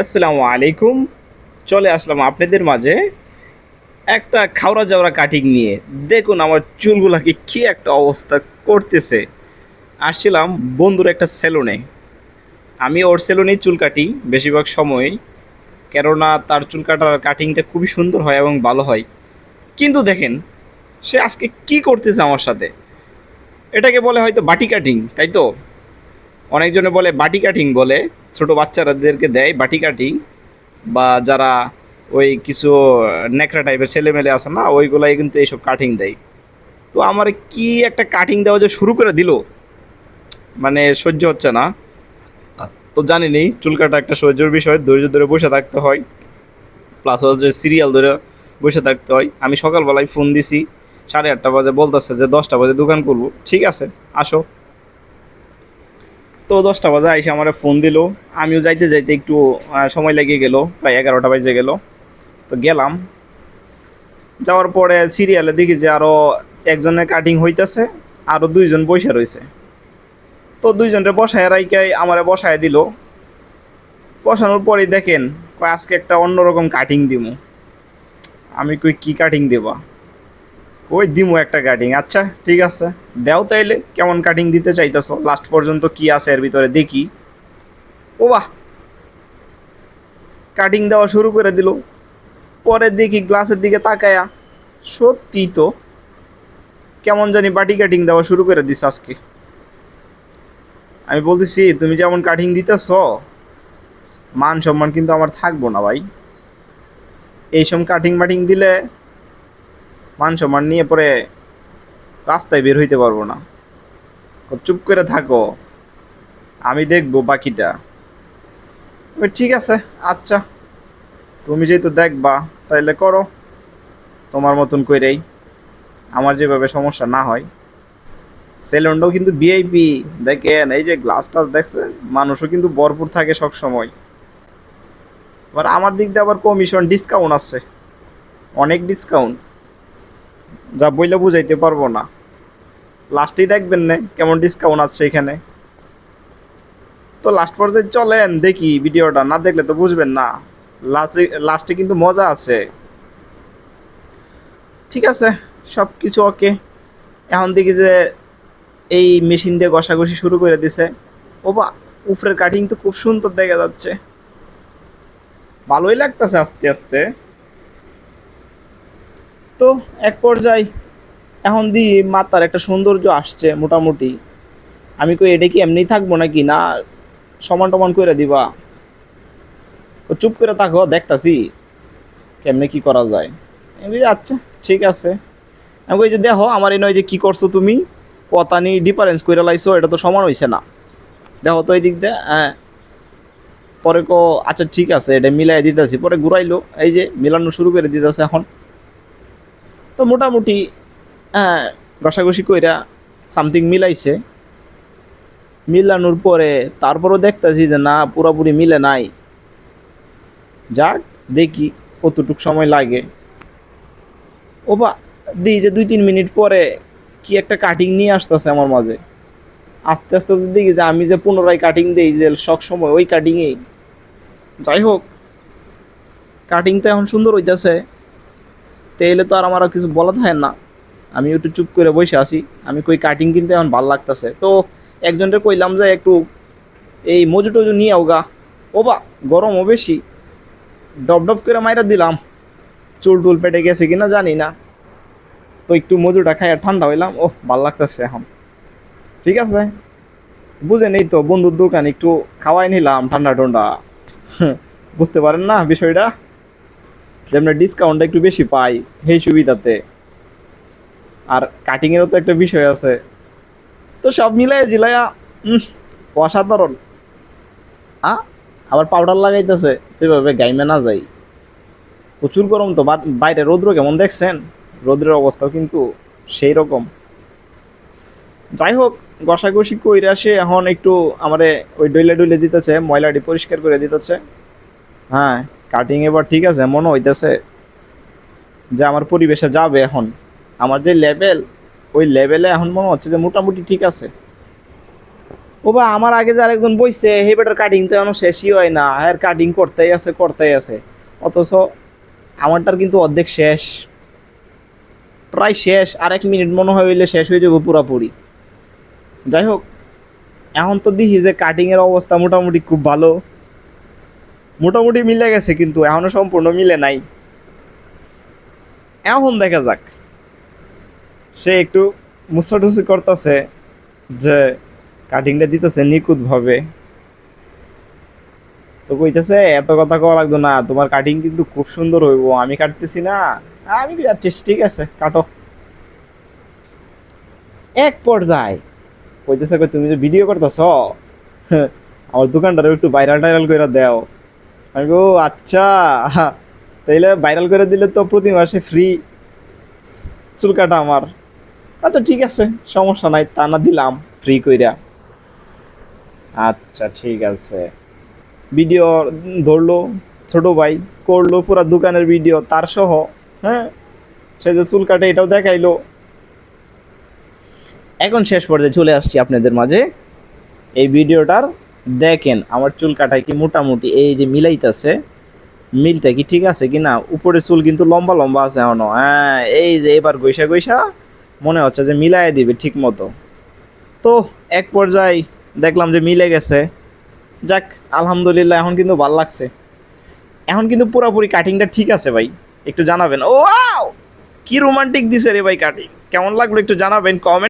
আসসালামু আলাইকুম। চলে আসলাম আপনাদের মাঝে একটা খাওড়া যাওয়া কাটিং নিয়ে। দেখুন আমার চুলগুলাকে কি একটা অবস্থা করতেছে। আসছিলাম বন্ধুর একটা সেলুনে আমি ওর সেলুনেই চুল কাটি বেশিরভাগ সময়, কেননা তার চুল কাটার কাটিংটা খুবই সুন্দর হয় এবং ভালো হয়। কিন্তু দেখেন, সে আজকে কি করতেছে আমার সাথে? এটাকে বলে হয়তো বাটি কাটিং তাই তো? অনেকজনে বলে বাটি কাটিং বলে, ছোট বাচ্চারাদেরকে দেয় বাটি কাটিং, বা যারা ওই কিছু ন্যাকড়া টাইপের ছেলেমেলে আছে না, ওইগুলাই কিন্তু এইসব কাটিং দেয়। তো আমার কি একটা কাটিং দেওয়া যে শুরু করে দিল? মানে সহ্য হচ্ছে না। তো জানিনি চুল কাটা একটা সহ্যর বিষয়, ধৈর্য ধরে বসে থাকতে হয়। প্লাস হচ্ছে সিরিয়াল ধরে বসে থাকতে হয়। আমি সকালবেলায় ফোন দিছি, সাড়ে আটটা বাজে বলতেছে যে দশটা বাজে দোকান করব ঠিক আছে, আসো। তো দশটা বাজে, আইসে আমার ফোন দিল। আমিও যাইতে যাইতে একটু সময় লেগে গেল, প্রায় এগারোটা বাজে গেল। তো গেলাম। যাওয়ার পরে সিরিয়ালে দেখি যে আরও একজনের কাটিং হইতেছে আরও দুইজন বসে রয়েছে তো দুইজনরে বসায় রাইকাই আমারে বসায় দিল। বসানোর পরেই দেখেন আজকে একটা অন্যরকম কাটিং দিমু। আমি কই, কি কাটিং দেবা? ওই দিমু একটা কাটিং আচ্ছা ঠিক আছে। দেও তাইলে, কেমন কাটিং দিতে চাইতেছো? লাস্ট পর্যন্ত কি আছে এর ভিতরে দেখি। ও বাহ! কাটিং দেওয়া শুরু করে দিল। পরে দেখি গ্লাসের দিকে তাকায়া, সত্যি তো, কেমন জানি বাটি কাটিং দেওয়া শুরু করে দিস আজকে। আমি বলতেছি, তুমি যেমন কাটিং দিতেছ মান সম্মান কিন্তু আমার থাকব না ভাই। এইসব কাটিং মাটিং দিলে মান সম্মান নিয়ে পরে রাস্তায় বের হইতে পারব না। চুপ করে থাকো। আমি দেখব বাকিটা। ঠিক আছে আচ্ছা। তুমি যেহেতু দেখবা, তাইলে করো। তোমার মতন কইরেই। আমার যেভাবে সমস্যা না হয়। সেলুনটাও কিন্তু ভিআইপি দেখেন, এই যে গ্লাস টাস দেখছেন? মানুষও কিন্তু ভরপুর থাকে সব সময় আবার আমার দিক দিয়ে আবার কমিশন ডিসকাউন্ট আছে। অনেক ডিসকাউন্ট যা বইলে বুঝাইতে পারব না। লাস্টেই দেখবেন না, কেমন ডিসকাউন্ট আছে এখানে। তো লাস্ট পর্যায়ে চলেন, দেখি ভিডিওটা, না দেখলে তো বুঝবেন না। লাস্টে লাস্টে কিন্তু মজা আছে। ঠিক আছে সব কিছু ওকে এখন দেখি যে এই মেশিন দিয়ে ঘষাঘষি শুরু করে দিছে। ও বা উপরের কাটিং তো খুব সুন্দর দেখা যাচ্ছে। ভালোই লাগতেছে আস্তে আস্তে। তো এক পর্যায়ে এখন দি মাতার একটা সৌন্দর্য আসছে মোটামুটি। আমি কই, এটা কি এমনি থাকব নাকি? না, সমান টমান করে দিবা? চুপ করে থাকো দেখতাছি কেমনে কি করা যায়। আমি আচ্ছা ঠিক আছে। আমি কই যে দেখো, আমার এই নয় যে কি করছ তুমি? কথা নি ডিফারেন্স করে লাইছো, এটা তো সমান হইছে না। দেখো তো এই দিক দিয়ে হ্যাঁ। পরে কো আচ্ছা ঠিক আছে। এটা মিলাই দিতেছি, পরে ঘুরাইলো। এই যে মিলানো শুরু করে দিতেছে এখন। তো মোটামুটি ঘষাঘষি কইরা সামথিং মিলাইছে। মিলানোর পরে তারপরও দেখতেছি যে না, পুরোপুরি মিলে নাই। যাক, দেখি কতটুক সময় লাগে। ও বা দিই যে দুই তিন মিনিট পরে কি একটা কাটিং নিয়ে আসতেছে আমার মাঝে। আস্তে আস্তে দেখি যে আমি যে পুনরায় কাটিং দিই যে সব সময় ওই কাটিংয়েই যাই হোক কাটিং তো এখন সুন্দর হইতেছে। তাইলে তো আর আমার কিছু বলা থাকে না। আমি একটু চুপ করে বসে আছি। আমি কই কাটিং কিনতে এখন ভালো লাগতেছে। তো একজনকে কইলাম যে একটু এই মজু টজু নিয়ে গা। ও বা গরমও বেশি। ডব ডব করে মাইরা দিলাম। চুল টুল পেটে গেছে কিনা জানি না। তো একটু মজুটা খাইয়া ঠান্ডা হইলাম। ও ভালো লাগতেছে এখন। ঠিক আছে? বুঝে নেই তো, বন্ধুর দোকান একটু খাওয়াই নিলাম ঠান্ডা ঠান্ডা বুঝতে পারেন না বিষয়টা? যেমন ডিসকাউন্টটা একটু বেশি পাই, সেই সুবিধাতে। আর কাটিংয়েরও তো একটা বিষয় আছে। তো সব মিলাই জিলাইয়া অসাধারণ। আ, আবার পাউডার লাগাইতেছে সেভাবে গাইমে না যাই। প্রচুর গরম তো বাইরে রৌদ্র কেমন দেখছেন? রৌদ্রের অবস্থাও কিন্তু সেই রকম যাই হোক ঘষাঘষি কইরা সে এখন একটু আমারে ওই ডইলে ডইলে দিতেছে, ময়লাটি পরিষ্কার করে দিতেছে। হ্যাঁ কাটিং এবার ঠিক আছে, মনে হইতেছে যে আমার পরিবেশে যাবে এখন। আমার যে লেভেল ওই লেভেলে এখন মনে হচ্ছে যে মোটামুটি ঠিক আছে। ও বা, আমার আগে যার একজন বইছে, হে বেটার কাটিং তো এখনও শেষই হয় না। হ্যাঁ কাটিং করতেই আছে করতেই আছে। অথচ আমারটার কিন্তু অর্ধেক শেষ। প্রায় শেষ, আর এক মিনিট মনে হয় হইলে শেষ হয়ে যাব পুরাপুরি। যাই হোক, এখন তো দেখি যে কাটিংয়ের অবস্থা মোটামুটি খুব ভালো। মোটামুটি মিলে গেছে, কিন্তু এখনও সম্পূর্ণ মিলে নাই। এখন দেখা যাক। সে একটু মুসাটুসি করতেছে যে কাটিংটা দিতেছে নিখুঁতভাবে। তো কইতেছে, এত কথা কওয়া লাগতো না, তোমার কাটিং কিন্তু খুব সুন্দর হইব, আমি কাটতেছি না। আমি ঠিক আছে, কাটো। এক পর্যায়ে কইতেছে, কই, তুমি যে ভিডিও করতেছ আমার দোকানটারে একটু ভাইরাল টাইরাল করে দাও। আমি গো আচ্ছা। তাইলে ভাইরাল করে দিলে তো প্রতি মাসে ফ্রি চুল কাটা আমার। আচ্ছা ঠিক আছে, সমস্যা নাই, তা না দিলাম ফ্রি কইরা। আচ্ছা ঠিক আছে। ভিডিও ধরলো, ছোট ভাই করল, পুরা দোকানের ভিডিও, তার সহ হ্যাঁ? সে যে চুল কাটে এটাও দেখাইলো। এখন শেষ পর্যায়ে চলে আসছি আপনাদের মাঝে। এই ভিডিওটার দেখেন আমার চুল কাটায় কি মোটামুটি এই যে মিলাইতেছে, মিলটা কি ঠিক আছে কি না উপরে চুল কিন্তু লম্বা লম্বা আছে এখনও। হ্যাঁ এই যে এবার গৈসা গৈসা মনে হচ্ছে যে মিলাই দিবে ঠিক মতো তো এক পর্যায়ে দেখলাম যে মিলে গেছে। যাক, আলহামদুলিল্লাহ এখন কিন্তু ভালো লাগছে। এখন কিন্তু পুরোপুরি কাটিংটা ঠিক আছে ভাই, একটু জানাবেন। ও কি রোমান্টিক দিছে রে ভাই কাটিং কেমন লাগল একটু জানাবেন কমেন্ট